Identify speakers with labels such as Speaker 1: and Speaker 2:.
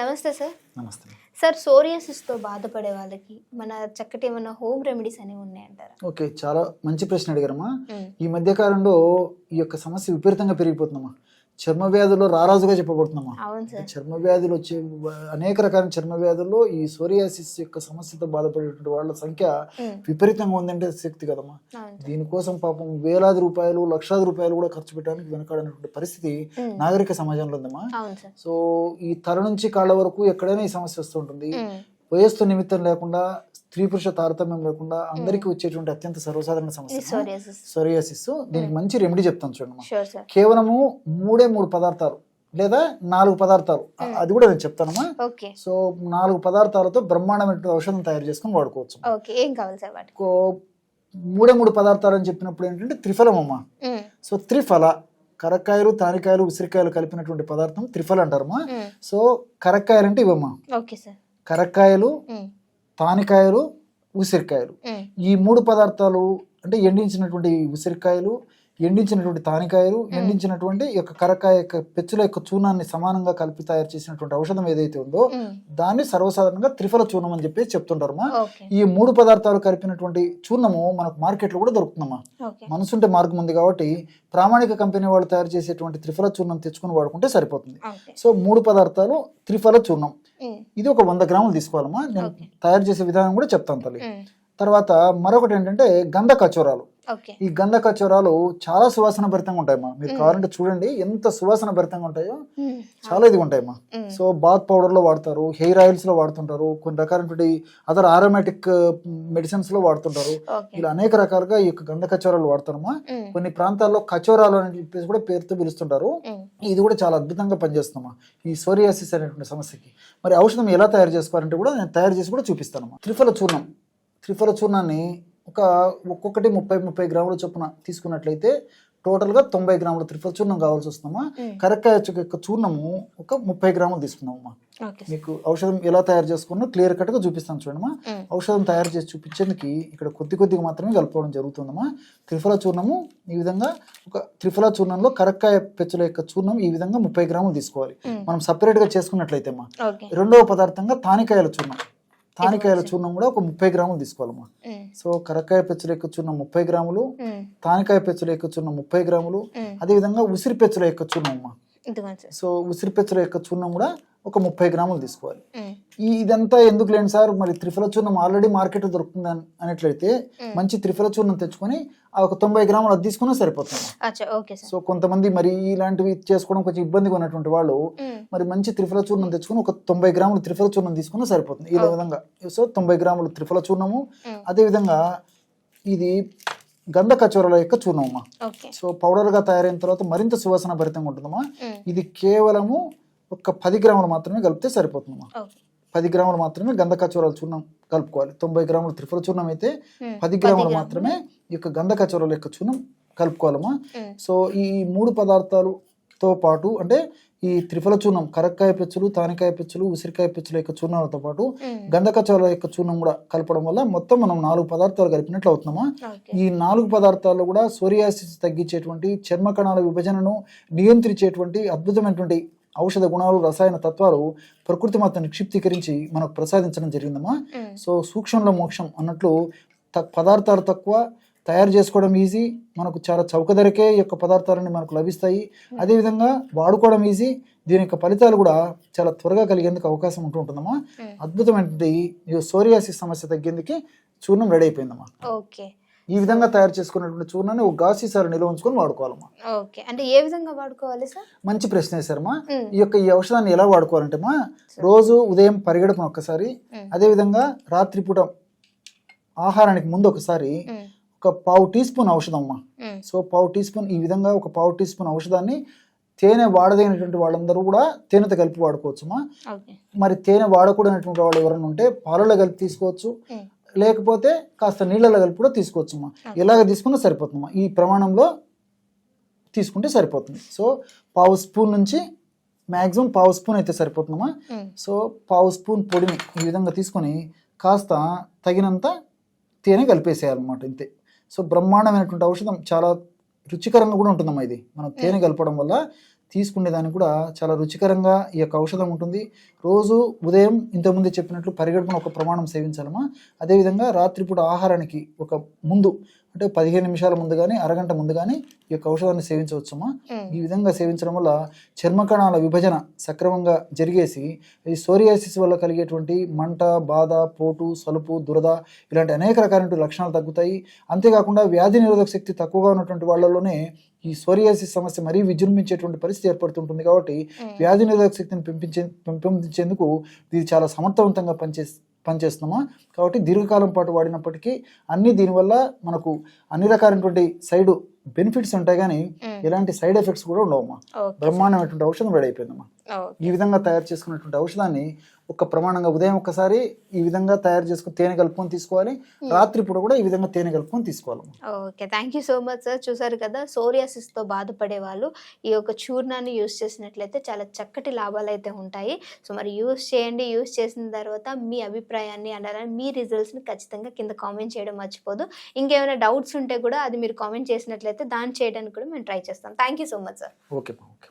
Speaker 1: నమస్తే సార్.
Speaker 2: నమస్తే.
Speaker 1: సార్ సోరియాసిస్తో బాధపడే వాళ్ళకి మన చక్కటి ఏమైనా హోమ్ రెమెడీస్ అనేవి ఉన్నాయంటారా?
Speaker 2: ఓకే చాలా మంచి ప్రశ్న అడిగారమ్మా.
Speaker 1: మ్మ్.
Speaker 2: ఈ మధ్య కాలంలో ఈ యొక్క సమస్య విపరీతంగా పెరిగిపోతుందమ్మా. చర్మ వ్యాధుల్లో రారాజుగా
Speaker 1: సార్.
Speaker 2: చర్మ వ్యాధులు వచ్చే అనేక రకాల చర్మ వ్యాధుల్లో ఈ సోరియాసిస్ యొక్క సమస్యతో బాధపడేటువంటి వాళ్ళ సంఖ్య. విపరీతంగా ఉందంటే శక్తి కదమ్మా. దీనికోసం పాపం వేలాది రూపాయలు లక్షలాది రూపాయలు కూడా ఖర్చు పెట్టడానికి వెనకాడనటువంటి పరిస్థితి. నాగరిక సమాజంలో ఉందమ్మా. సో ఈ తల నుంచి కాళ్ళ వరకు ఎక్కడైనా ఈ సమస్య వస్తుంటుంది. వయస్సు నిమిత్తం లేకుండా స్త్రీ పురుష తారతమ్యం లేకుండా అందరికీ వచ్చేటువంటి అత్యంత సర్వసాధారణ సమస్య.
Speaker 1: సోరియాసిస్.
Speaker 2: దీనికి మంచి రెమెడీ చెప్తాను చూడమ్మా కేవలము మూడే మూడు పదార్థాలు లేదా నాలుగు పదార్థాలు. అది కూడా నేను చెప్తానమ్మా. సో నాలుగు పదార్థాలతో బ్రహ్మాండమైన ఔషధం తయారు చేసుకొని వాడుకోవచ్చు. మూడే మూడు పదార్థాలు అని చెప్పినప్పుడు ఏంటంటే త్రిఫలం అమ్మా.
Speaker 1: మ్మ్.
Speaker 2: సో త్రిఫల కరక్కాయలు తానికాయలు ఉసిరికాయలు కలిపినటువంటి పదార్థం త్రిఫల అంటారమ్మా
Speaker 1: మ్మ్.
Speaker 2: సో కరక్కాయలు అంటే ఇవమ్మా కరక్కాయలు. తానికాయలు ఉసిరికాయలు. ఈ మూడు పదార్థాలు అంటే ఎండించినటువంటి ఉసిరికాయలు ఎండించినటువంటి తానికాయలు ఎండించినటువంటి యొక్క కరక్కాయ యొక్క పెచ్చుల యొక్క చూర్ణాన్ని సమానంగా కలిపి తయారు చేసినటువంటి ఔషధం ఏదైతే ఉందో. దాన్ని సర్వసాధారణంగా త్రిఫల చూర్ణం అని చెప్పి చెప్తుంటారమ్మా
Speaker 1: ఓకే.
Speaker 2: ఈ మూడు పదార్థాలు కలిపినటువంటి చూర్ణము మనకు మార్కెట్లో కూడా దొరుకుతుందమ్మా. మనసుంటే మార్గం ఉంది కాబట్టి ప్రామాణిక కంపెనీ వాళ్ళు తయారు చేసేటువంటి త్రిఫల చూర్ణం తెచ్చుకొని వాడుకుంటే సరిపోతుంది. సో మూడు పదార్థాలు త్రిఫల చూర్ణం. ఇది ఒక వంద గ్రాములు తీసుకోవాలమ్మా. నేను. తయారు చేసే విధానం కూడా చెప్తాను తల్లి. తర్వాత మరొకటి ఏంటంటే గంధ కచోరాలు. ఈ గంధ కచోరాలు చాలా సువాసన భరితంగా ఉంటాయమ్మా. మీరు కావాలంటే చూడండి ఎంత సువాసన భరితంగా ఉంటాయో. చాలా ఇది ఉంటాయమ్మా.
Speaker 1: మ్మ్.
Speaker 2: సో బాత్ పౌడర్లో వాడతారు హెయిర్ ఆయిల్స్లో వాడుతుంటారు కొన్ని రకాలైనటువంటి అదర్ ఆరోమేటిక్ మెడిసిన్స్లో వాడుతుంటారు. ఇలా అనేక రకాలుగా ఈ యొక్క గంధ కచోరాలు వాడతారమ్మా.
Speaker 1: మ్మ్.
Speaker 2: కొన్ని ప్రాంతాల్లో కచోరాలు అని చెప్పేసి కూడా పేరుతో పిలుస్తుంటారు. ఇది కూడా చాలా అద్భుతంగా పనిచేస్తుందమ్మా. ఈ సోరియాసిస్ అనేటువంటి సమస్యకి. మరి ఔషధం ఎలా తయారు చేసుకోవాలంటే కూడా నేను తయారు చేసి కూడా చూపిస్తానమ్మా. త్రిఫల చూర్ణం. త్రిఫల చూర్ణాన్ని ఒక ఒక్కొక్కటి ముప్పై ముప్పై గ్రాముల చొప్పున తీసుకున్నట్లయితే టోటల్గా తొంభై గ్రాముల త్రిఫల చూర్ణం కావాల్సి వస్తుందమ్మా.
Speaker 1: మ్మ్.
Speaker 2: కరక్కాయ యొక్క చూర్ణము ఒక ముప్పై గ్రాములు తీసుకున్నామమ్మా మీకు ఔషధం ఎలా తయారు చేసుకున్నా క్లియర్ కట్గా చూపిస్తాను చూడమ్మా
Speaker 1: మ్మ్.
Speaker 2: ఔషధం తయారు చేసి చూపించేందుకు ఇక్కడ కొద్ది కొద్దిగా మాత్రమే కలుపుకోవడం జరుగుతుందమ్మా. త్రిఫల చూర్ణము ఈ విధంగా ఒక త్రిఫల చూర్ణంలో కరక్కాయ పెచ్చుల యొక్క చూర్ణం ఈ విధంగా ముప్పై గ్రాములు తీసుకోవాలి. మనం సపరేట్గా చేసుకున్నట్లయితే అమ్మా. రెండవ పదార్థంగా తానికాయల చూర్ణం. తానికాయల చూర్ణం కూడా ఒక ముప్పై గ్రాములు తీసుకోవాలమ్మా
Speaker 1: మ్మ్.
Speaker 2: సో కరక్కాయ పెచ్చుల యొక్క చూర్ణం ముప్పై గ్రాములు. తానికాయ పెచ్చుల యొక్క చూర్ణం ముప్పై గ్రాములు. అదేవిధంగా ఉసిరి పెచ్చుల యొక్క చూర్ణం అమ్మా సో ఉసిరి పెచ్చుల యొక్క చూర్ణం కూడా ఒక ముప్పై గ్రాములు తీసుకోవాలి. ఈ ఇదంతా ఎందుకు లేని సార్? మరి త్రిఫల చూర్ణం ఆల్రెడీ మార్కెట్ దొరుకుతుంది అని- అనేట్లయితే మంచి త్రిఫల చూర్ణం తెచ్చుకొని ఆ ఒక తొంభై గ్రాములు అది తీసుకున్నా సరిపోతుంది. సో కొంతమంది మరి ఇలాంటివి చేసుకోవడం కొంచెం ఇబ్బందిగా ఉన్నటువంటి వాళ్ళు. మరి మంచి త్రిఫల చూర్ణం తెచ్చుకొని ఒక తొంభై గ్రాములు త్రిఫల చూర్ణం తీసుకున్నా సరిపోతుంది. ఈ విధంగా. సో తొంభై గ్రాములు త్రిఫల చూర్ణము.
Speaker 1: మ్మ్.
Speaker 2: అదేవిధంగా ఇది గంధ కచోరల యొక్క చూర్ణం అమ్మా
Speaker 1: ఓకే.
Speaker 2: సో పౌడర్గా తయారైన తర్వాత మరింత సువాసన భరితంగా ఉంటుందమ్మా.
Speaker 1: మ్మ్.
Speaker 2: ఇది కేవలము ఒక పది గ్రాములు మాత్రమే కలిపితే సరిపోతుందమ్మా
Speaker 1: ఓకే.
Speaker 2: పది గ్రాములు మాత్రమే గంధ కచోరాల చూర్ణం కలుపుకోవాలి. తొంభై గ్రాములు త్రిఫల చూర్ణం అయితే. పది గ్రాములు మాత్రమే ఈ యొక్క గంధ కచోరాల యొక్క చూర్ణం కలుపుకోవాలమ్మా.
Speaker 1: మ్మ్.
Speaker 2: సో ఈ మూడు పదార్థాలతో పాటు అంటే ఈ త్రిఫల చూర్ణం కరక్కాయ పెచ్చులు తానికాయ పెచ్చులు ఉసిరికాయ పెచ్చుల యొక్క చూర్ణాలతో పాటు
Speaker 1: మ్మ్.
Speaker 2: గంధ కచోరాల యొక్క చూర్ణం కూడా కలపడం వల్ల మొత్తం మనం నాలుగు పదార్థాలు కలిపినట్లు అవుతున్నామా. ఈ నాలుగు పదార్థాల్లో కూడా సోరియాసిస్ తగ్గించేటువంటి చర్మ కణాల విభజనను నియంత్రించేటువంటి అద్భుతమైనటువంటి ఔషధ గుణాలు రసాయన తత్వాలు ప్రకృతి మాత నిక్షిప్తీకరించి మనకు ప్రసాదించడం జరిగిందమ్మా.
Speaker 1: మ్మ్.
Speaker 2: సో సూక్ష్మంలో మోక్షం అన్నట్లు పదార్థాలు తక్కువ తయారు చేసుకోవడం ఈజీ మనకు చాలా చౌక ధరకే యొక్క పదార్థాలన్నీ మనకు లభిస్తాయి. అదేవిధంగా వాడుకోవడం ఈజీ దీని యొక్క ఫలితాలు కూడా చాలా త్వరగా కలిగేందుకు అవకాశం ఉంటూ ఉంటుందమ్మా
Speaker 1: మ్మ్.
Speaker 2: అద్భుతమైనటువంటి ఈ సోరియాసిస్ సమస్య తగ్గేందుకు చూర్ణం రెడీ అయిపోయిందమ్మా.
Speaker 1: ఓకే.
Speaker 2: ఈ విధంగా తయారు చేసుకున్నటువంటి చూర్ణాన్ని ఒక గాసి సార్ నిల్వ ఉంచుకొని వాడుకోవాలమ్మా
Speaker 1: ఓకే అంటే ఏ విధంగా వాడుకోవాలి సార్
Speaker 2: మంచి ప్రశ్న
Speaker 1: మ్మ్.
Speaker 2: ఈ యొక్క ఈ ఔషధాన్ని ఎలా వాడుకోవాలంటే మా రోజు ఉదయం పరిగెడపన ఒక్కసారి
Speaker 1: మ్మ్.
Speaker 2: అదేవిధంగా రాత్రిపూట ఆహారానికి ముందు ఒకసారి. ఒక పావు టీ స్పూన్ ఔషధం అమ్మా
Speaker 1: మ్మ్.
Speaker 2: సో పావు టీ స్పూన్ ఈ విధంగా ఒక పావు టీ స్పూన్ ఔషధాన్ని తేనె వాడదైనటువంటి వాళ్ళందరూ కూడా తేనెతో కలిపి వాడుకోవచ్చుమా మరి తేనె వాడకూడనటువంటి వాళ్ళు ఎవరైనా ఉంటే పాలలో కలిపి తీసుకోవచ్చు. లేకపోతే కాస్త నీళ్ళలో కలిపి కూడా తీసుకోవచ్చమ్మా ఎలాగ తీసుకున్నా సరిపోతుందమ్మా. ఈ ప్రమాణంలో తీసుకుంటే సరిపోతుంది. సో పావు స్పూన్ నుంచి మ్యాక్సిమం పావు స్పూన్ అయితే సరిపోతుందమ్మా.
Speaker 1: మ్మ్.
Speaker 2: సో పావు స్పూన్ పొడిని ఈ విధంగా తీసుకొని కాస్త తగినంత తేనె కలిపేసేయాలన్నమాట ఇంతే. సో బ్రహ్మాండమైనటువంటి ఔషధం చాలా రుచికరంగా కూడా ఉంటుందమ్మా ఇది. మనం తేనె కలపడం వల్ల తీసుకునేదానికి కూడా చాలా రుచికరంగా ఈ యొక్క ఔషధం ఉంటుంది. రోజు ఉదయం ఇంతకుముందు చెప్పినట్లు పరిగెడుపున ఒక ప్రమాణం సేవించాలమ్మా. అదేవిధంగా రాత్రిపూట ఆహారానికి ఒక ముందు అంటే పదిహేను నిమిషాల ముందు కానీ అరగంట ముందు కానీ ఈ యొక్క ఔషధాన్ని సేవించవచ్చమ్మా
Speaker 1: మ్మ్.
Speaker 2: ఈ విధంగా సేవించడం వల్ల చర్మ కణాల విభజన సక్రమంగా జరిగేసి ఈ సోరియాసిస్ వల్ల కలిగేటువంటి మంట బాధ పోటు సలుపు దురద ఇలాంటి అనేక రకాలైన లక్షణాలు తగ్గుతాయి అంతేకాకుండా వ్యాధి నిరోధక శక్తి తక్కువగా ఉన్నటువంటి వాళ్ళలోనే ఈ సోరియాసిస్ సమస్య మరీ విజృంభించేటువంటి పరిస్థితి ఏర్పడుతుంటుంది కాబట్టి. వ్యాధి నిరోధక శక్తిని పెంపించే పెంపొందించేందుకు ఇది చాలా సమర్థవంతంగా పనిచే పనిచేస్తున్నామా? కాబట్టి దీర్ఘకాలం పాటు వాడినప్పటికీ అన్ని దీనివల్ల మనకు అన్ని రకాలైనటువంటి సైడ్ బెనిఫిట్స్ ఉంటాయి కానీ. ఎలాంటి సైడ్ ఎఫెక్ట్స్ కూడా ఉండవమ్మా. బ్రహ్మాండమైనటువంటి ఔషధం రెడీ అయిపోయిందమ్మా ఈ విధంగా తయారు చేసుకున్నటువంటి ఔషధాన్ని ఒక ప్రమాణంగా ఉదయం ఒక్కసారి ఈ విధంగా తయారు చేసుకుని తేనె కలుపుకొని తీసుకోవాలి. రాత్రి పూట కూడా ఈ విధంగా తేనె కలుపుకొని తీసుకోవాలమ్మా
Speaker 1: okay thank you so much sir చూసారు కదా సోరియాసిస్తో బాధపడే వాళ్ళు ఈ యొక్క చూర్ణాన్ని యూస్ చేసినట్లయితే చాలా చక్కటి లాభాలు అయితే ఉంటాయి. సో మరి యూస్ చేయండి యూస్ చేసిన తర్వాత మీ అభిప్రాయాన్ని అలానే మీ రిజల్ట్స్ని ఖచ్చితంగా కింద కామెంట్ చేయడం మర్చిపోదు. ఇంకేమైనా డౌట్స్ ఉంటే కూడా అది మీరు కామెంట్ చేసినట్లయితే దాన్ని చేయడానికి కూడా మేము ట్రై చేస్తాం. Thank you so much sir
Speaker 2: okay okay.